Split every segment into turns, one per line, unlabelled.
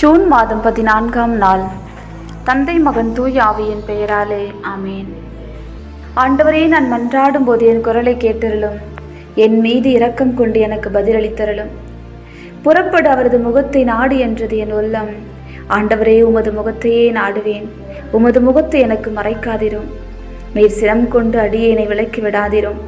June மாதம் பதினான்காம் நாள். தந்தை மகன் தூய் ஆவியின் பெயராலே ஆமேன். ஆண்டவரே நான் மன்றாடும் போது என் குரலை கேட்டருளும். என் மீது இரக்கம் கொண்டு எனக்கு பதிலளித்தருளும். புறப்படு அவரது முகத்தை நாடு என்றது என் உள்ளம். ஆண்டவரே உமது முகத்தையே நாடுவேன். உமது முகத்தை எனக்கு மறைக்காதிரும். நீர் சிரம் கொண்டு அடியேனை விலக்கி விடாதிரும்.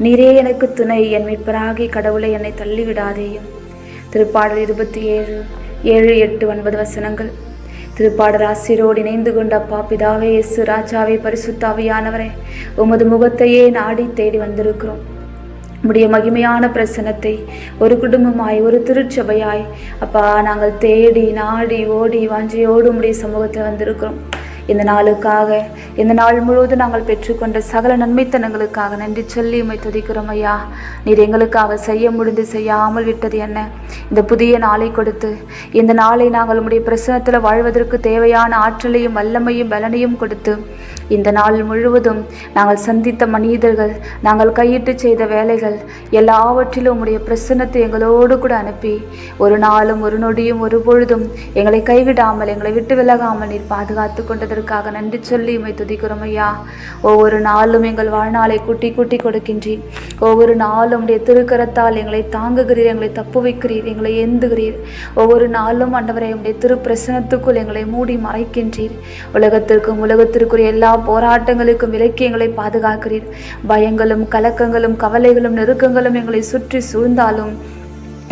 நீரே எனக்கு துணை என் மீட்பராகி கடவுளை என்னை தள்ளி விடாதேயும் திருப்பாடல் இருபத்தி ஏழு. ஏழு எட்டு ஒன்பது வசனங்கள். திருப்பாடர் ஆசிரியரோடு இணைந்து கொண்ட அப்பா பிதாவே இயேசு ராஜாவே பரிசுத்தாவியானவரே உமது முகத்தையே நாடி தேடி வந்திருக்கிறோம். உடைய மகிமையான பிரசனத்தை ஒரு குடும்பமாய் ஒரு திருச்சபையாய் அப்பா நாங்கள் தேடி நாடி ஓடி வாஞ்சியோடு உடைய சமூகத்தில் வந்திருக்கிறோம். இந்த நாளுக்காக இந்த நாள் முழுவதும் நாங்கள் பெற்றுக்கொண்ட சகல நன்மைத்தனங்களுக்காக நன்றி சொல்லி உமை துதிக்கிறோம் ஐயா. நீர் எங்களுக்காக செய்ய முடிந்து செய்யாமல் விட்டது என்ன? இந்த புதிய நாளை கொடுத்து இந்த நாளை நாங்கள் உம்முடைய பிரசனத்தில் வாழ்வதற்கு தேவையான ஆற்றலையும் வல்லமையும் பலனையும் கொடுத்து இந்த நாள் முழுவதும் நாங்கள் சந்தித்த மனிதர்கள் நாங்கள் கையிட்டு செய்த வேலைகள் எல்லாவற்றிலும் உம்முடைய பிரசன்னத்தை எங்களோடு கூட அனுப்பி ஒரு நாளும் ஒரு நொடியும் ஒரு பொழுதும் எங்களை கைவிடாமல் எங்களை விட்டு விலகாமல் நீர் பாதுகாத்து கொண்டதற்காக நன்றி சொல்லி உம்மை துதிக்கிறோம் ஐயா. ஒவ்வொரு நாளும் எங்கள் வாழ்நாளை கூட்டி கூட்டி கொடுக்கின்றீர். ஒவ்வொரு நாளும் உடைய திருக்கரத்தால் எங்களை தாங்குகிறீர் எங்களை தப்பு வைக்கிறீர் எங்களை ஏந்துகிறீர். ஒவ்வொரு நாளும் ஆண்டவரை உடைய திரு பிரசனத்துக்குள் எங்களை மூடி மறைக்கின்றீர். உலகத்திற்கும் உலகத்திற்குரிய எல்லா போராட்டங்களுக்கும் விலக்கி எங்களை பாதுகாக்கிறீர். பயங்களும் கலக்கங்களும் கவலைகளும் நெருக்கங்களும் எங்களை சுற்றி சூழ்ந்தாலும்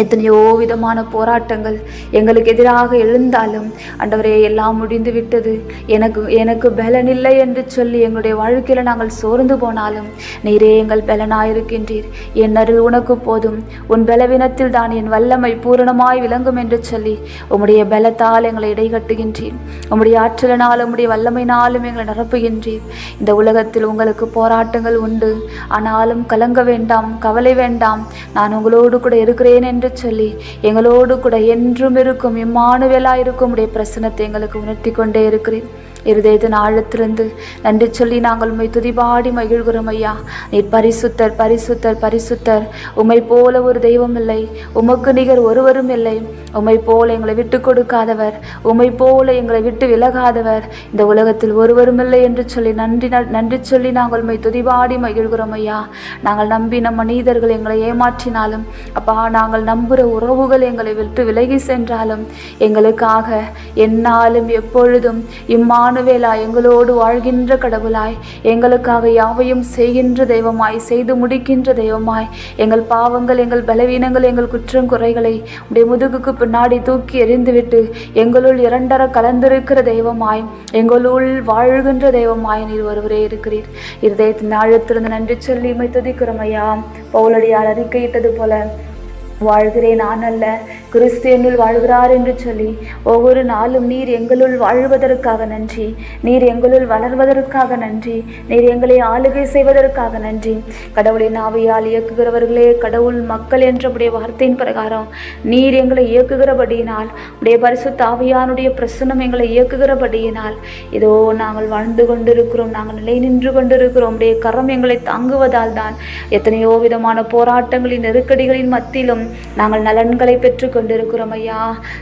எத்தனையோ விதமான போராட்டங்கள் எங்களுக்கு எதிராக எழுந்தாலும் அண்டவரே எல்லாம் முடிந்து விட்டது. எனக்கு எனக்கு பலன் இல்லை என்று சொல்லி எங்களுடைய வாழ்க்கையில் நாங்கள் சோர்ந்து போனாலும் நீரே எங்கள் பலனாயிருக்கின்றீர் என் அருள் உனக்கு போதும். உன் பலவீனத்தில் தான் என் வல்லமை பூரணமாய் விளங்கும் என்று சொல்லி உம்முடைய பலத்தால் எங்களை இடைகட்டுகின்றீர். உம்முடைய ஆற்றலினால் உம்முடைய வல்லமையினாலும் எங்களை நிரப்புகின்றீர். இந்த உலகத்தில் உங்களுக்கு போராட்டங்கள் உண்டு. ஆனாலும் கலங்க வேண்டாம் கவலை வேண்டாம். நான் உங்களோடு கூட இருக்கிறேன் என்று சொல்லி எங்களோடு கூட என்றும் இருக்கும் இம்மானுவேலா இருக்கும் உடைய பிரசனத்தை எங்களுக்கு உணர்த்தி கொண்டே இருக்கிறேன். இருதயத்தின் ஆழத்திலிருந்து நன்றி சொல்லி நாங்கள் உண்மை துதிபாடி மகிழ்கிறோம் ஐயா. நீர் பரிசுத்தர் பரிசுத்தர் பரிசுத்தர். உமை போல ஒரு தெய்வம் இல்லை. உமக்கு நிகர் ஒருவரும் இல்லை. உமை போல எங்களை விட்டு கொடுக்காதவர். உமை போல எங்களை விட்டு விலகாதவர். இந்த உலகத்தில் ஒருவரும் இல்லை என்று சொல்லி நன்றி நன்றி சொல்லி நாங்கள் உண்மை துதிபாடி மகிழ்கிறோம் ஐயா. நாங்கள் நம்பின மனிதர்கள் எங்களை ஏமாற்றினாலும் அப்பா நாங்கள் நம்புகிற உறவுகள் எங்களை விட்டு விலகி சென்றாலும் எங்களுக்காக என்னாலும் எப்பொழுதும் இம்மானுவேலா எங்களோடு வாழ்கின்ற கடவுளாய். எங்களுக்காக யாவையும் செய்கின்ற தெய்வமாய் செய்து முடிக்கின்ற தெய்வமாய். எங்கள் பாவங்கள் எங்கள் பலவீனங்கள் எங்கள் குற்றம் குறைகளை உடைய முதுகுக்கு பின்னாடி தூக்கி எறிந்துவிட்டு எங்களுள் இரண்டர கலந்திருக்கிற தெய்வமாய் எங்களுள் வாழ்கின்ற தெய்வமாய் நீர் ஒருவரே இருக்கிறீர். இருதயத்தின் ஆழத்திலிருந்து நன்றி சொல்லி இமை துதிக்கிறோம் ஐயா. பவுலடியார் அறிக்கையிட்டது போல வாழ்கிறேன் நான் அல்ல. கிறிஸ்து என்னுள் வாழ்கிறார் என்று சொல்லி ஒவ்வொரு நாளும் நீர் எங்களுள் வாழ்வதற்காக நன்றி. நீர் எங்களுள் வளர்வதற்காக நன்றி. நீர் எங்களை ஆளுகை செய்வதற்காக நன்றி. கடவுளின் ஆவியால் இயக்குகிறவர்களே கடவுள் மக்கள் என்ற உடைய வார்த்தையின் பிரகாரம் நீர் எங்களை இயக்குகிறபடியினால் உடைய பரிசு தாவியானுடைய பிரசனம் எங்களை இயக்குகிறபடியினால் இதோ நாங்கள் வாழ்ந்து கொண்டிருக்கிறோம் நாங்கள் நிலை நின்று கொண்டிருக்கிறோம் உடைய கரம் எங்களை தாங்குவதால் தான் எத்தனையோ விதமான போராட்டங்களின் நெருக்கடிகளின் மத்தியிலும் நாங்கள் நலன்களை பெற்று கொண்டிருக்கிறோம் ஐயா.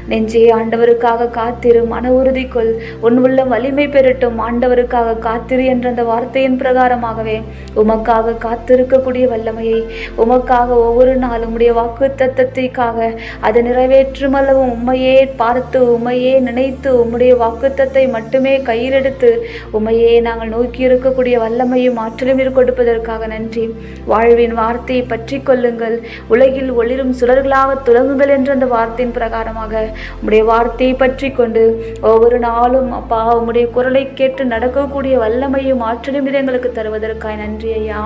நெஞ்சே ஆண்டவருக்காக காத்திரு மன உறுதி கொள். உன் உள்ள வலிமை பெறட்டும் ஆண்டவருக்காக காத்திரு என்ற அந்த வார்த்தையின் பிரகாரமாகவே உமக்காக காத்திருக்கக்கூடிய வல்லமையை உமக்காக ஒவ்வொரு நாளும் உடைய வாக்கு தத்தத்திற்காக அதை நிறைவேற்றும் அளவு உண்மையே பார்த்து உண்மையே நினைத்து உம்முடைய வாக்குத்தத்தை மட்டுமே கையிலெடுத்து உண்மையே நாங்கள் நோக்கி இருக்கக்கூடிய வல்லமையும் ஆற்றலும் கொடுப்பதற்காக நன்றி. வாழ்வின் வார்த்தையை பற்றி கொள்ளுங்கள். உலகில் ஒளிரும் சுடர்களாக துலங்குங்கள் என்ற அந்த வார்த்தையின் பிரகாரமாக உம்முடைய வார்த்தையை பற்றி கொண்டு ஒவ்வொரு நாளும் அப்பா உம்முடைய குரலை கேட்டு நடக்கக்கூடிய வல்லமையும் ஆற்றலும் நீர் எங்களுக்கு தருவதற்காய் நன்றி ஐயா.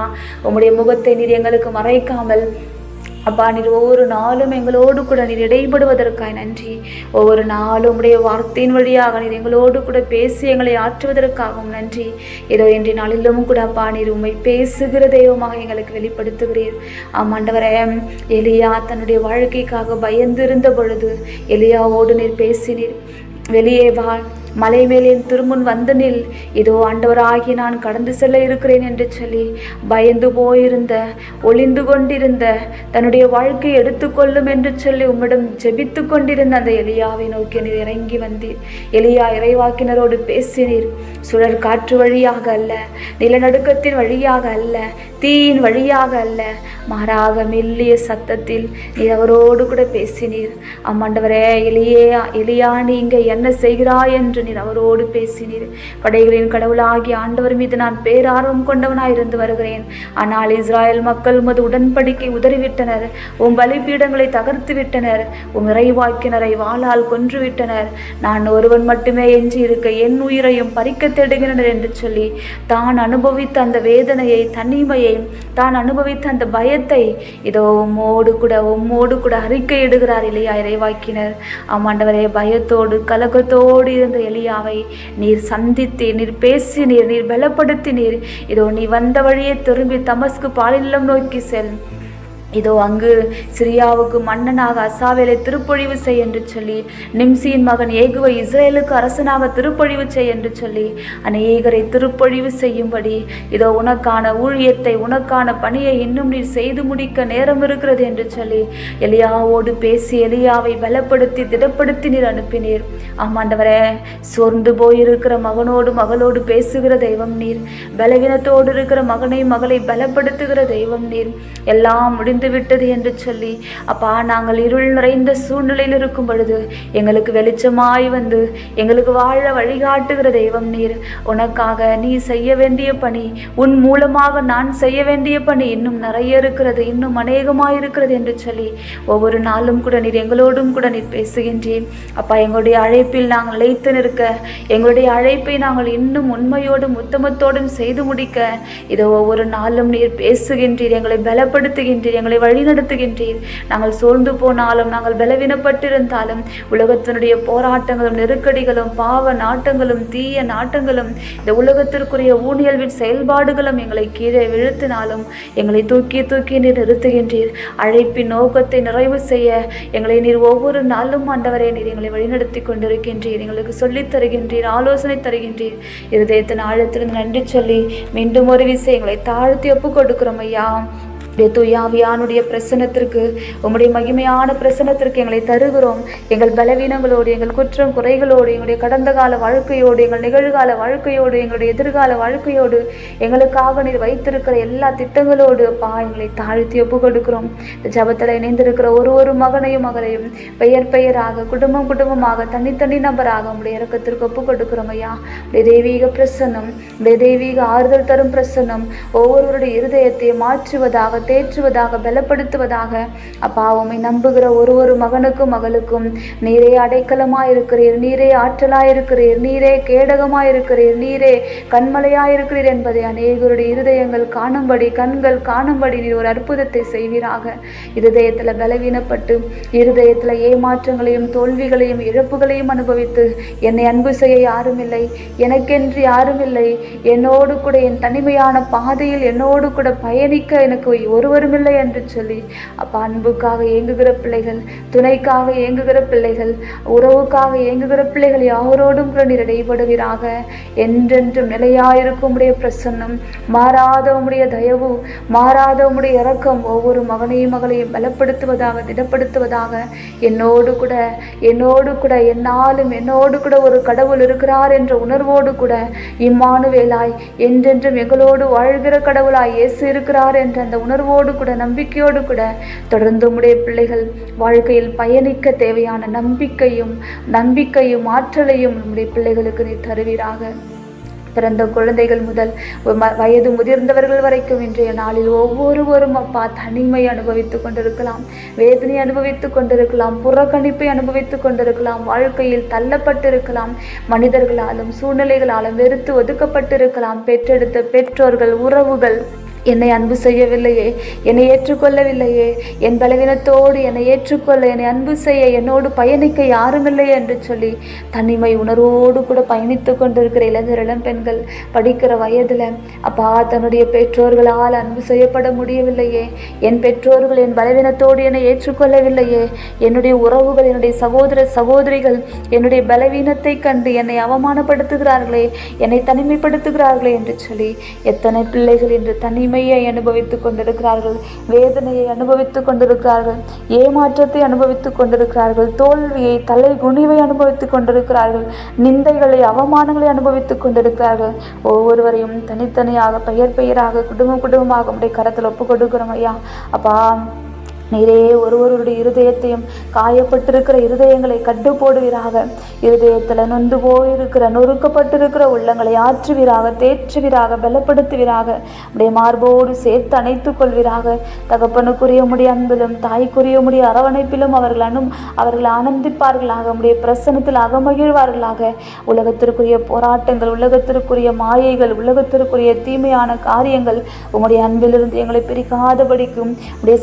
உம்முடைய முகத்தை நீர் எங்களுக்கு மறைக்காமல் அப்பா நீர் ஒவ்வொரு நாளும் எங்களோடு கூட நீர் இடைபடுவதற்காய் நன்றி. ஒவ்வொரு நாளும் உடைய வார்த்தையின் வழியாக நீர் எங்களோடு கூட பேசி எங்களை ஆற்றுவதற்காகவும் நன்றி. ஏதோ இன்றைய நாளிலும் கூட அப்பா நீர் உண்மை பேசுகிற தெய்வமாக எங்களுக்கு வெளிப்படுத்துகிறீர். ஆமாண்டவரே எலியா தன்னுடைய வாழ்க்கைக்காக பயந்திருந்த பொழுது எலியாவோடு நீர் பேசினீர். வெளியே வா மலை மேலே திருமுன் வந்து நில். இதோ ஆண்டவராகி நான் கடந்து செல்ல இருக்கிறேன் என்று சொல்லி பயந்து போயிருந்த ஒளிந்து கொண்டிருந்த தன்னுடைய வாழ்க்கை எடுத்துக்கொள்ளும் என்று சொல்லி உம்மிடம் ஜெபித்து கொண்டிருந்த அந்த எலியாவை நோக்கி நீர் இறங்கி வந்தீர். எலியா இறைவாக்கினரோடு பேசினீர். சுழற் காற்று வழியாக அல்ல நிலநடுக்கத்தின் வழியாக அல்ல தீயின் வழியாக அல்ல. மாறாக மெல்லிய சத்தத்தில் நீர் அவரோடு கூட பேசினீர். அம்மாண்டவரே எலியா எளியா நீங்க என்ன செய்கிறாய் என்று நீர் அவரோடு பேசினீர். படைகளின் கடவுளாகி ஆண்டவர் மீது நான் பேரார்வம் கொண்டவனாய் இருந்து வருகிறேன். ஆனால் இஸ்ராயல் மக்கள் உமது உடன்படிக்கை உதறிவிட்டனர். உம் பலிபீடங்களை தகர்த்து விட்டனர் உம் இறைவாக்கினரை வாளால் கொன்றுவிட்டனர். நான் ஒருவன் மட்டுமே எஞ்சி இருக்க என் உயிரையும் பறிக்க தேடுகின்றனர் என்று சொல்லி தான் அனுபவித்த அந்த வேதனையை தனிமையை தான் அனுபவித்த அந்த பயத்தை இதோ உம்மோடு கூட உம்மோடு கூட அறிக்கையிடுகிறார் இல்லையா இறைவாக்கினர். ஆமாண்டவரே பயத்தோடு கலகத்தோடு இருந்த எளியாவை நீர் சந்தித்து நீர் பேசினீர் நீர் பலப்படுத்தினீர். இதோ நீ வந்த வழியே திரும்பி தமஸ்கு பாலில்லம் நோக்கி செல். இதோ அங்கு சிரியாவுக்கு மன்னனாக அசாவேலை திருப்பொழிவு செய் என்று சொல்லி நிம்சியின் மகன் ஏகுவை இஸ்ரேலுக்கு அரசனாக திருப்பொழிவு செய் என்று சொல்லி அநேகரை திருப்பொழிவு செய்யும்படி இதோ உனக்கான ஊழியத்தை உனக்கான பணியை இன்னும் நீர் செய்து முடிக்க நேரம் இருக்கிறது என்று சொல்லி எலியாவோடு பேசி எலியாவை பலப்படுத்தி திடப்படுத்தி நீர் அனுப்பினீர். ஆமாண்டவரே சோர்ந்து போயிருக்கிற மகனோடு மகளோடு பேசுகிற தெய்வம் நீர். பலவீனத்தோடு இருக்கிற மகனை மகளை பலப்படுத்துகிற தெய்வம் நீர். எல்லாம் முடிந்து விட்டது என்று சொல்லி அப்பா நாங்கள் இருள் நிறைந்த சூழ்நிலையில் இருக்கும் பொழுது எங்களுக்கு வெளிச்சமாய் வந்து எங்களுக்கு வாழ வழிகாட்டுகிற தெய்வம் நீர். உனக்காக நீ செய்ய வேண்டிய பணி உன் மூலமாக நான் செய்ய வேண்டிய பணி இன்னும் நிறைய இருக்கிறது இன்னும் அநேகமாய் இருக்கிறது என்று சொல்லி ஒவ்வொரு நாளும் கூட நீர் எங்களோடும் கூட நீர் பேசுகின்றேன் அப்பா எங்களுடைய அழைப்பில் நாங்கள் நிலைத்து நிற்க எங்களுடைய அழைப்பை நாங்கள் இன்னும் உண்மையோடும் உத்தமத்தோடும் செய்து முடிக்க இதோ ஒவ்வொரு நாளும் நீர் பேசுகின்றீர் எங்களை பலப்படுத்துகின்றீர் எங்களை வழிநடத்துகின்றீர். நாங்கள் சோர்ந்து போனாலும் நாங்கள் பலவீனப்பட்டிருந்தாலும் உலகத்தினுடைய போராட்டங்களும் நெருக்கடிகளும் பாவ நாட்டங்களும் தீய நாட்டங்களும் இந்த உலகத்திற்குரிய ஊழியல்வின் செயல்பாடுகளும் எங்களை கீழே விழுத்தினாலும் எங்களை தூக்கி தூக்கி நீர் நிறுத்துகின்றீர். அழைப்பின் நோக்கத்தை நிறைவு செய்ய எங்களை நீர் ஒவ்வொரு நாளும் ஆண்டவரே நீர் எங்களை வழிநடத்தி கொண்டிருக்கின்றீர். எங்களுக்கு சொல்லித் தருகின்றீர் ஆலோசனை தருகின்றீர். இருதயத்தின் ஆழத்திலிருந்து நன்றி சொல்லி மீண்டும் ஒரு விசை எங்களை தாழ்த்தி ஒப்பு கொடுக்கிறோம் ஐயா. அப்படியே துயாவியானுடைய பிரசனத்திற்கு உம்முடைய மகிமையான பிரசனத்திற்கு எங்களை தருகிறோம். எங்கள் பலவீனங்களோடு எங்கள் குற்றம் குறைகளோடு எங்களுடைய கடந்த கால வாழ்க்கையோடு எங்கள் நிகழ்கால வாழ்க்கையோடு எங்களுடைய எதிர்கால வாழ்க்கையோடு எங்களுக்காக நீர் வைத்திருக்கிற எல்லா திட்டங்களோடு அப்பா எங்களை தாழ்த்தி ஒப்பு கொடுக்கிறோம் இந்த ஜபத்தில் இணைந்திருக்கிற ஒரு ஒரு மகனையும் மகளையும் பெயர் பெயராக குடும்பம் குடும்பமாக தனித்தனி நபராக உங்களுடைய இறக்கத்திற்கு ஒப்பு கொடுக்கிறோம் ஐயா. உடைய தெய்வீக பிரசன்னம் உடைய தெய்வீக ஆறுதல் தரும் பிரசன்னம் ஒவ்வொருவருடைய இருதயத்தை மாற்றுவதாக தேற்றுவதாக பலப்படுத்துவதாக. அப்பா உம்மை நம்புகிற ஒரு ஒரு மகனுக்கும் மகளுக்கும் நீரே அடைக்கலமாக இருக்கிறீர் நீரே ஆற்றலாக இருக்கிறீர் நீரே கேடகமாக இருக்கிறீர் நீரே கண்மலையாய் இருக்கிறீர் என்பதை அநேகருடைய இருதயங்கள் காணும்படி கண்கள் காணும்படி நீர் ஒரு அற்புதத்தை செய்வீராக. இருதயத்தில் பலவீனப்பட்டு இருதயத்தில் ஏமாற்றங்களையும் தோல்விகளையும் இழப்புகளையும் அனுபவித்து என்னை அன்பு செய்ய யாரும் இல்லை எனக்கென்று யாரும் இல்லை என்னோடு கூட என் தனிமையான பாதையில் என்னோடு கூட பயணிக்க எனக்கு ஒருவரும் இல்லை என்று சொல்லி அப்பா அன்புக்காக ஏங்குகிற பிள்ளைகள் துணைக்காக ஏங்குகிற பிள்ளைகள் உறவுக்காக ஏங்குகிற பிள்ளைகள் யாரோடும் கூட நீர் இடைபடுவீராக என்றென்றும் நிலையாயிருக்கும் உடைய பிரசன்னம் மாறாத உம்முடைய தயவு மாறாத உம்முடைய ஒவ்வொரு மகனையும் மகளையும் பலப்படுத்துவதாக திடப்படுத்துவதாக என்னோடு கூட என்னோடு கூட என்னாலும் என்னோடு கூட ஒரு கடவுள் இருக்கிறார் என்ற உணர்வோடு கூட இம்மானுவேலாய் என்றென்றும் எங்களோடு வாழ்கிற கடவுளாய் இயேசு இருக்கிறார் என்ற அந்த உணர்வு உணர்வோடு கூட நம்பிக்கையோடு கூட தொடர்ந்து உடைய பிள்ளைகள் வாழ்க்கையில் பயணிக்க தேவையான நம்பிக்கையும் நம்பிக்கையும் ஆற்றலையும் நம்முடைய பிள்ளைகளுக்கு நீ தருவீராக. பிறந்த குழந்தைகள் முதல் வயது முதிர்ந்தவர்கள் வரைக்கும் இன்றைய நாளில் ஒவ்வொருவரும் அப்பா தனிமை அனுபவித்துக் கொண்டிருக்கலாம் வேதனை அனுபவித்துக் கொண்டிருக்கலாம் புறக்கணிப்பை அனுபவித்துக் கொண்டிருக்கலாம் வாழ்க்கையில் தள்ளப்பட்டிருக்கலாம் மனிதர்களாலும் சூழ்நிலைகளாலும் வெறுத்து ஒதுக்கப்பட்டிருக்கலாம் பெற்றெடுத்த பெற்றோர்கள் உறவுகள் என்னை அன்பு செய்யவில்லையே என்னை ஏற்றுக்கொள்ளவில்லையே. என் பலவீனத்தோடு என்னை ஏற்றுக்கொள்ள என்னை அன்பு செய்ய என்னோடு பயணிக்க யாருமில்லை என்று சொல்லி தனிமை உணர்வோடு கூட பயணித்து கொண்டிருக்கிற இளைஞர் இளம் பெண்கள் படிக்கிற வயதில் அப்பா தன்னுடைய பெற்றோர்களால் அன்பு செய்யப்பட முடியவில்லையே. என் பெற்றோர்கள் என் பலவீனத்தோடு என்னை ஏற்றுக்கொள்ளவில்லையே. என்னுடைய உறவுகள் என்னுடைய சகோதர சகோதரிகள் என்னுடைய பலவீனத்தை கண்டு என்னை அவமானப்படுத்துகிறார்களே என்னை தனிமைப்படுத்துகிறார்களே என்று சொல்லி எத்தனை பிள்ளைகள் இன்று தனிமையை அனுபவித்துக் கொண்டிருக்கிறார்கள் வேதனையை அனுபவித்துக் கொண்டிருக்கிறார்கள் ஏமாற்றத்தை அனுபவித்துக் கொண்டிருக்கிறார்கள் தோல்வியை தலை குனிவை அனுபவித்துக் கொண்டிருக்கிறார்கள் நிந்தைகளை அவமானங்களை அனுபவித்துக் கொண்டிருக்கிறார்கள். ஒவ்வொருவரையும் தனித்தனியாக பெயர் பெயராக குடும்பம் குடும்பமாக உடைய கரத்தில் ஒப்பு கொடுக்கிறோம் ஐயா. அப்பா நீரே ஒருவருடைய இருதயத்தையும் காயப்பட்டிருக்கிற இருதயங்களை கட்டு போடுவீராக இருதயத்தில் நொந்து போயிருக்கிற நொறுக்கப்பட்டிருக்கிற உள்ளங்களை ஆற்றுவீராக தேற்றுவீராக பலப்படுத்துவீராக. அப்படியே மார்போடு சேர்த்து அணைத்துக் கொள்வீராக. தகப்பனுக்குரிய முடிய அன்பிலும் தாய்க்குரிய முடிய அரவணைப்பிலும் அவர்கள் அனு அவர்கள் ஆனந்திப்பார்களாக. நம்முடைய பிரசனத்தில் அகமகிழ்வார்களாக. உலகத்திற்குரிய போராட்டங்கள் உலகத்திற்குரிய மாயைகள் உலகத்திற்குரிய தீமையான காரியங்கள் உங்களுடைய அன்பிலிருந்து எங்களை பிரிக்காதபடிக்கும் உடைய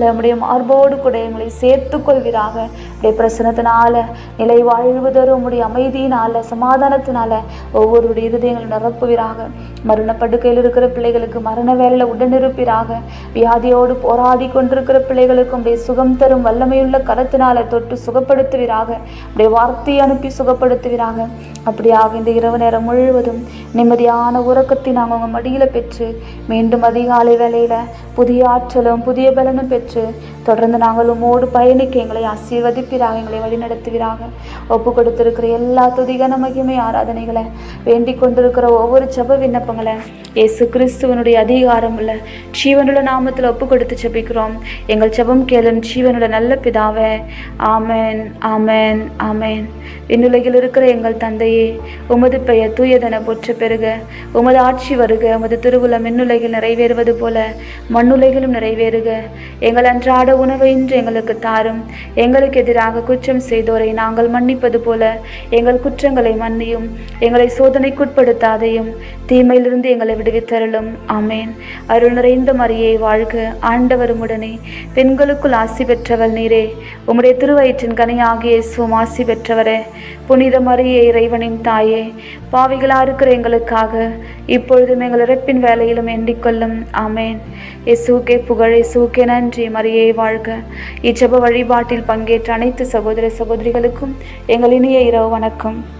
கொள்ள நம்முடைய மார்போடு கூட எங்களை சேர்த்து கொள்வீராக. நம்முடைய பிரசனத்தினால நிலை வாழ்வதரும் உம்முடைய அமைதியினால சமாதானத்தினால ஒவ்வொருடைய இருதயங்களும் நிரப்புவீராக. மரணப்படுக்கையில் இருக்கிற பிள்ளைகளுக்கு மரண வேலையில் உடனிருப்பீராக. வியாதியோடு போராடி கொண்டிருக்கிற பிள்ளைகளுக்கு உடைய சுகம் தரும் வல்லமையுள்ள கரத்தினால தொட்டு சுகப்படுத்துவீராக. உடைய வார்த்தையை அனுப்பி சுகப்படுத்துவீராக. அப்படியாக இந்த இரவு நேரம் முழுவதும் நிம்மதியான உறக்கத்தை நாங்கள் உங்கள் மடியில் பெற்று மீண்டும் அதிகாலை வேலையில் புதிய ஆற்றலும் புதிய பலனும் பெற்று தொடர்ந்து நாங்கள் உமோடு பயணிக்க எங்களை ஆசீர்வதிப்பீராக எங்களை வழிநடத்துவீராக. ஒப்பு கொடுத்திருக்கிற எல்லா துதிகன மகிமை ஆராதனைகளை வேண்டிக் கொண்டிருக்கிற ஒவ்வொரு விண்ணப்ப விண்ணப்பங்களை இயேசு கிறிஸ்துவனுடைய அதிகாரம் உள்ள ஜீவனுள்ள நாமத்தில் ஒப்பு கொடுத்து ஜெபிக்கிறோம். எங்கள் ஜெபம் கேளும் ஜீவனுள்ள நல்ல பிதாவே ஆமேன் ஆமேன் ஆமேன். விண்ணுலகில் இருக்கிற எங்கள் தந்தையே உமது பெயர் தூயதன போற்ற பெருக. உமது ஆட்சி வருக உமது திருவுளம் மின்னுலகில் நிறைவேறுவது போல மண்ணுலகிலும் நிறைவேறுக. எங்கள் அன்றாட உணவை இன்று எங்களுக்கு தாரும். எங்களுக்கு எதிராக குற்றம் செய்தோரை நாங்கள் மன்னிப்பது போல எங்கள் குற்றங்களை மன்னியும். எங்களை சோதனைக்குட்படுத்தாதையும் தீமை தீமையிலிருந்து எங்களை விடுவித்தருளும். ஆமேன். அருள் நிறைந்த மரியை வாழ்க ஆண்டவரும் உடனே. பெண்களுக்குள் ஆசி பெற்றவள் நீரே. உம்முடைய திருவயிற்றின் கனியாகிய இயேசுவும் ஆசி பெற்றவரே. புனித மரியே இறைவனின் தாயே. பாவிகளா இருக்கிற எங்களுக்காக இப்பொழுதும் எங்கள் இறப்பின் வேலையிலும் எண்ணிக்கொள்ளும் ஆமேன். இயேசுக்கே புகழ் இயேசுக்கே நன்றி. மரியை வாழ்க. இச்சப வழிபாட்டில் பங்கேற்ற அனைத்து சகோதர சகோதரிகளுக்கும் எங்கள் இனிய இரவு வணக்கம்.